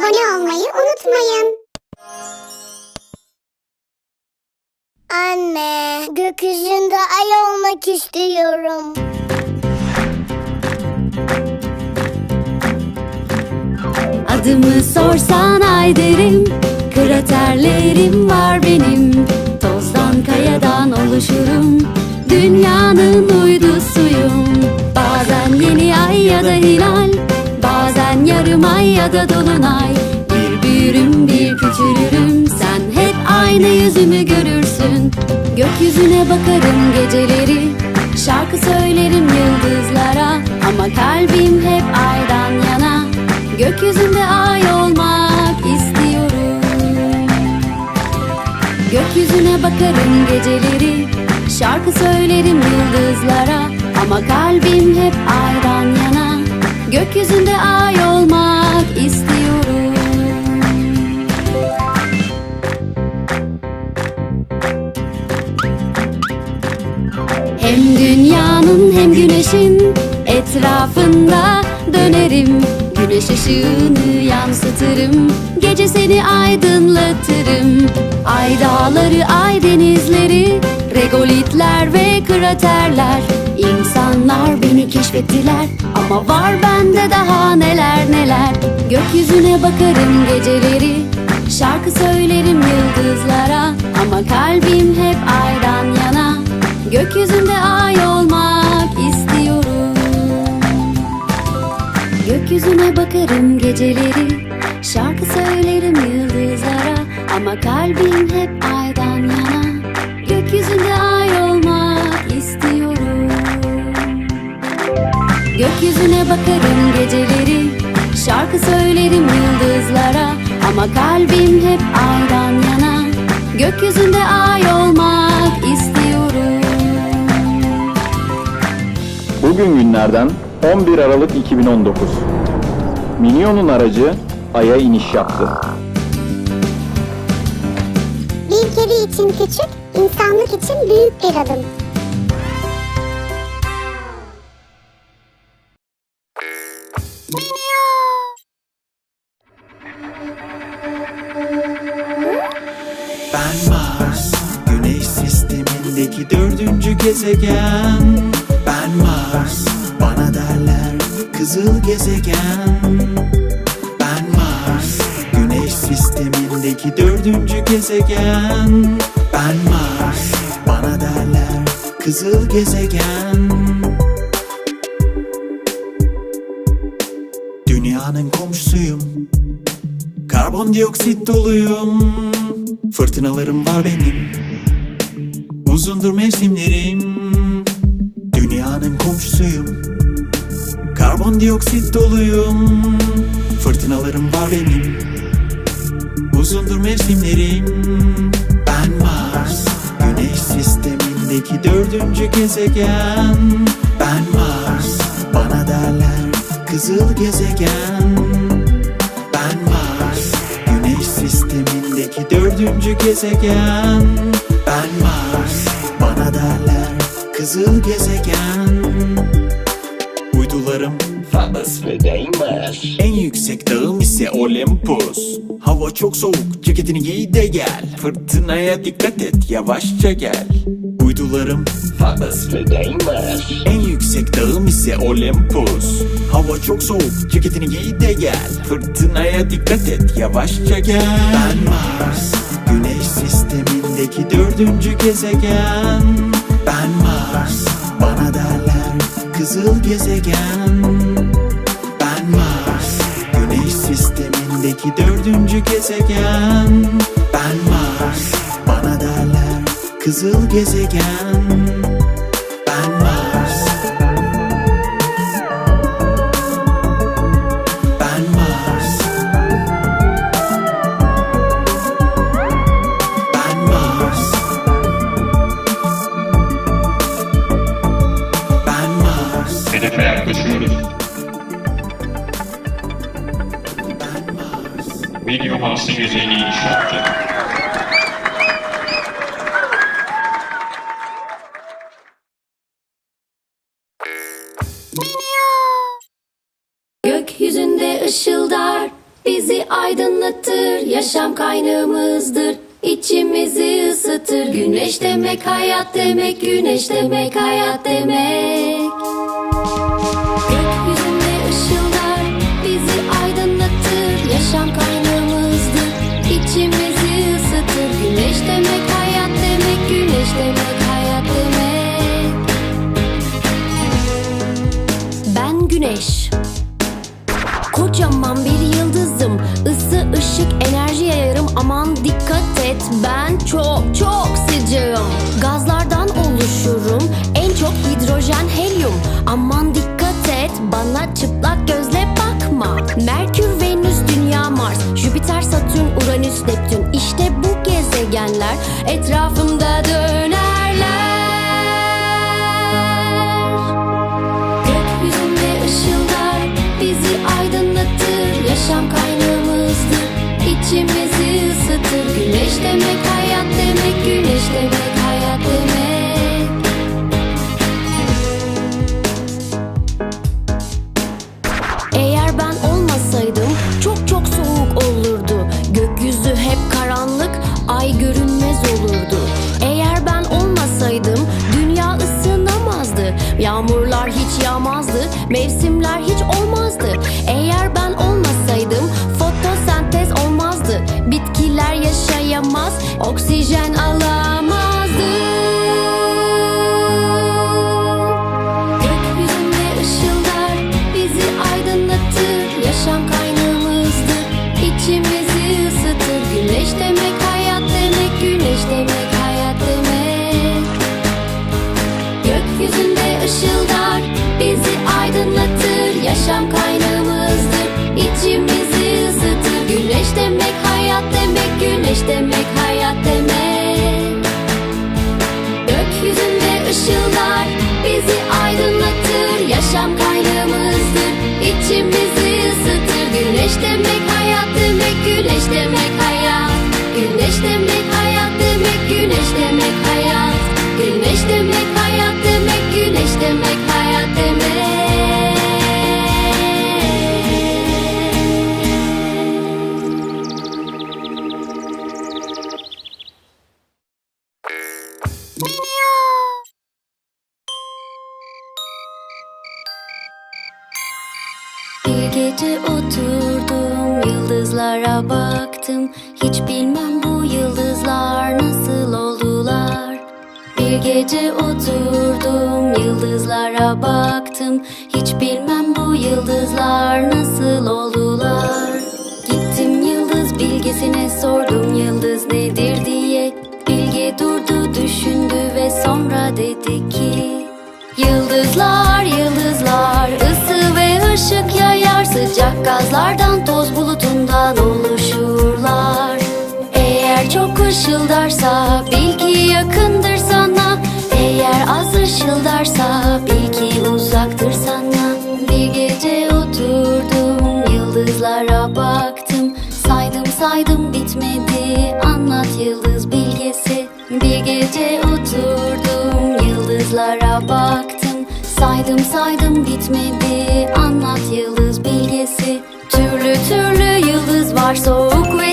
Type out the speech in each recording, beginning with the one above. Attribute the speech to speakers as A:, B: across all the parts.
A: abone olmayı unutmayın. Anne, gökyüzünde ay olmak istiyorum.
B: Adımı sorsan ay derim Kraterlerim var benim Tozdan kayadan oluşurum Dünyanın uydusuyum Gökyüzüne bakarım geceleri. Şarkı söylerim yıldızlara. Ama kalbim hep aydan yana. Gökyüzünde ay olmak istiyorum. Hem dünyanın hem güneşin etrafında dönerim. Güneş ışığını yansıtırım Gece seni aydınlatırım. Ay dağları, ay denizleri Regolitler ve kraterler. İnsanlar beni keşfettiler Ama var bende daha neler neler. Gökyüzüne bakarım geceleri Şarkı söylerim yıldızlara. Ama kalbim hep aydan yana Gökyüzünde ay olmak istiyorum. Gökyüzüne bakarım geceleri Şarkı söylerim yıldızlara Ama kalbim hep aydan yana Gökyüzünde ay olmak istiyorum Gökyüzüne bakarım geceleri Şarkı söylerim yıldızlara Ama kalbim hep aydan yana Gökyüzünde ay olmak istiyorum
C: Bugün günlerden 11 Aralık 2019. Minyon'un aracı Ay'a iniş yaptı.
A: İçin küçük, insanlık için büyük bir adım.
D: Ben Mars, Güneş sistemindeki dördüncü gezegen. Ben Mars, bana derler kızıl gezegen. Sistemindeki dördüncü gezegen. Ben Mars, bana derler kızıl gezegen. Dünyanın komşusuyum. Karbondioksit doluyum Fırtınalarım var benim Uzundur mevsimlerim Dünyanın komşusuyum Karbondioksit doluyum Fırtınalarım var benim Uzundur mevsimlerim. Ben Mars Güneş sistemindeki dördüncü gezegen. Ben Mars Bana derler kızıl gezegen. Ben Mars Güneş sistemindeki dördüncü gezegen. Ben Mars Bana derler kızıl gezegen Phobos ve Deimos En yüksek dağım ise Olympus. Hava çok soğuk ceketini giy de gel. Fırtınaya dikkat et yavaşça gel. Uydularım. Phobos ve Deimos En yüksek dağım ise Olympus. Hava çok soğuk ceketini giy de gel. Fırtınaya dikkat et yavaşça gel. Ben Mars Güneş sistemindeki dördüncü gezegen. Ben Mars Bana derler kızıl gezegen sistemindeki dördüncü gezegen. Ben Mars Bana derler kızıl gezegen
E: İniş yaptı.
B: Gökyüzünde ışıldar bizi aydınlatır Yaşam kaynağımızdır İçimizi ısıtır Güneş demek hayat demek Güneş demek hayat demek güneş. Kocaman bir yıldızım. Isı, ışık, enerji yayarım. Aman dikkat et ben çok çok sıcağım. Gazlardan oluşurum. En çok hidrojen, helyum. Aman dikkat et bana çıplak gözle bakma. Merkür, Venüs, Dünya, Mars. Jüpiter, Satürn, Uranüs, Neptün. İşte bu gezegenler etrafımda dönerler Yaşam kaynağımızdır İçimizi ısıtır. Güneş demek hayat demek Güneş demek hayat demek. Eğer ben olmasaydım çok çok soğuk olurdu. Gökyüzü hep karanlık, ay görünmez olurdu. Eğer ben olmasaydım dünya ısınamazdı. Yağmurlar hiç yağmazdı, mevsimler hiç olmazdı. Eğer ben olmasaydım oksijen alamazdı. Gökyüzünde ışıldar Bizi aydınlatır Yaşam kaynağımızdır İçimizi ısıtır Güneş demek hayat demek Güneş demek hayat demek. Gökyüzünde ışıldar Bizi aydınlatır Yaşam kaynağımızdır İçimizi ısıtır Güneş demek hayat demek Güneş demek hayat ışıldar Bizi aydınlatır. Yaşam kaynağımızdır. İçimizi ısıtır. Güneş demek hayat demek Güneş demek hayat. Güneş demek hayat demek Güneş demek hayat bilmem bu yıldızlar nasıl oldular. Bir gece oturdum yıldızlara baktım. Hiç bilmem bu yıldızlar nasıl oldular. Gittim yıldız bilgesine sordum yıldız nedir diye. Bilge durdu düşündü ve sonra dedi ki Yıldızlar, yıldızlar, ısı ve ışık yayar. Sıcak gazlardan, toz bulutundan çok ışıldarsa bil ki yakındır sana. Eğer az ışıldarsa bil ki uzaktır sana. Bir gece oturdum, yıldızlara baktım. Saydım saydım bitmedi, anlat yıldız bilgesi. Bir gece oturdum, yıldızlara baktım. Saydım saydım bitmedi. Anlat yıldız bilgesi. Türlü türlü yıldız var soğuk ve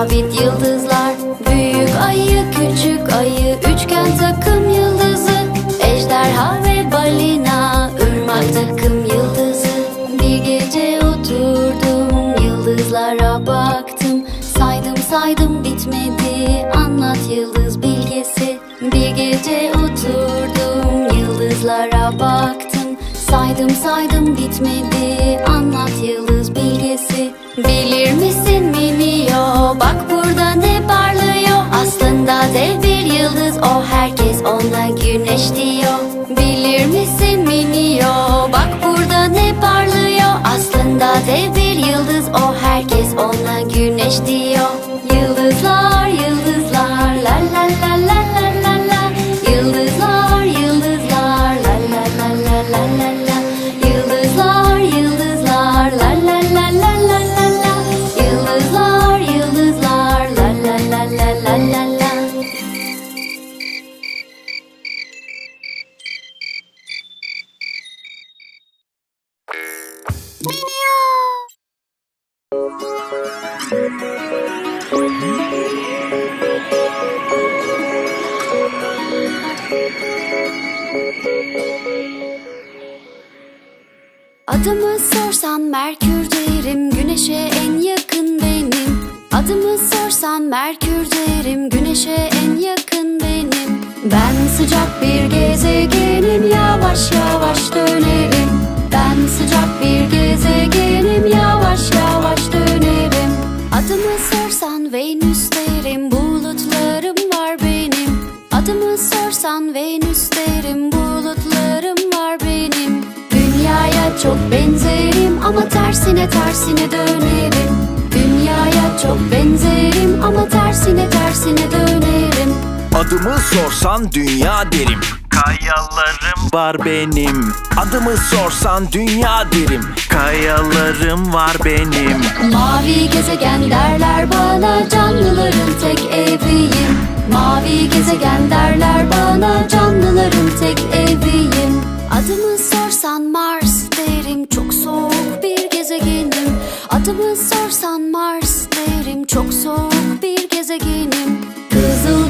B: sabit yıldızlar. Büyük ayı küçük ayı üçgen takım yıldızı. Ejderha ve balina ırmak takım yıldızı. Bir gece oturdum yıldızlara baktım. Saydım saydım bitmedi. Anlat yıldız bilgesi. Bir gece oturdum yıldızlara baktım Saydım saydım bitmedi anlat yıldız bilgesi Bilir misin Mimio bak burada ne parlıyor? Aslında dev bir yıldız. O herkes ona güneş diyor. Bilir misin Minio bak burada ne parlıyor? Aslında dev bir yıldız. O herkes ona güneş diyor. Yıldızlar yıldızlar Adımı sorsan Merkür derim Güneşe en yakın benim. Adımı sorsan Merkür derim Güneşe en yakın benim. Ben sıcak bir gezegenim Yavaş Adımı sorsan
D: dünya derim. Kayalarım var benim. Adımı sorsan dünya derim. Kayalarım var benim.
B: Mavi gezegen derler bana canlıların tek eviyim. Mavi gezegen derler bana canlıların tek eviyim. Adımı sorsan Mars derim çok soğuk bir gezegenim. Adımı sorsan Mars derim çok soğuk bir gezegenim. Kızıl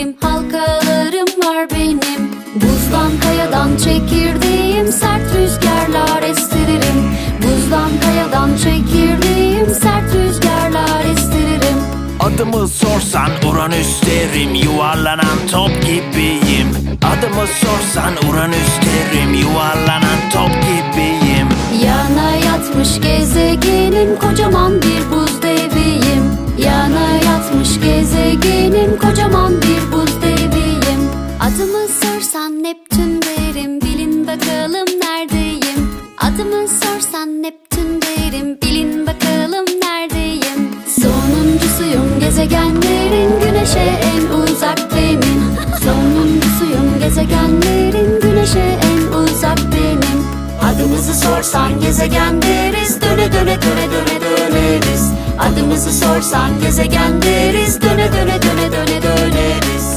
B: Derim halkalarım var benim. Buzdan kayadan çekirdiğim sert rüzgarlar estiririm. Buzdan kayadan çekirdiğim sert rüzgarlar estiririm.
D: Adımı sorsan Uranüs derim Yuvarlanan top gibiyim. Adımı sorsan Uranüs derim Yuvarlanan top gibiyim.
B: Yana yatmış gezegenim kocaman Adımızı sorsan gezegen deriz Döne döne döne döne döneriz Adımızı sorsan gezegen deriz Döne döne döne döne döneriz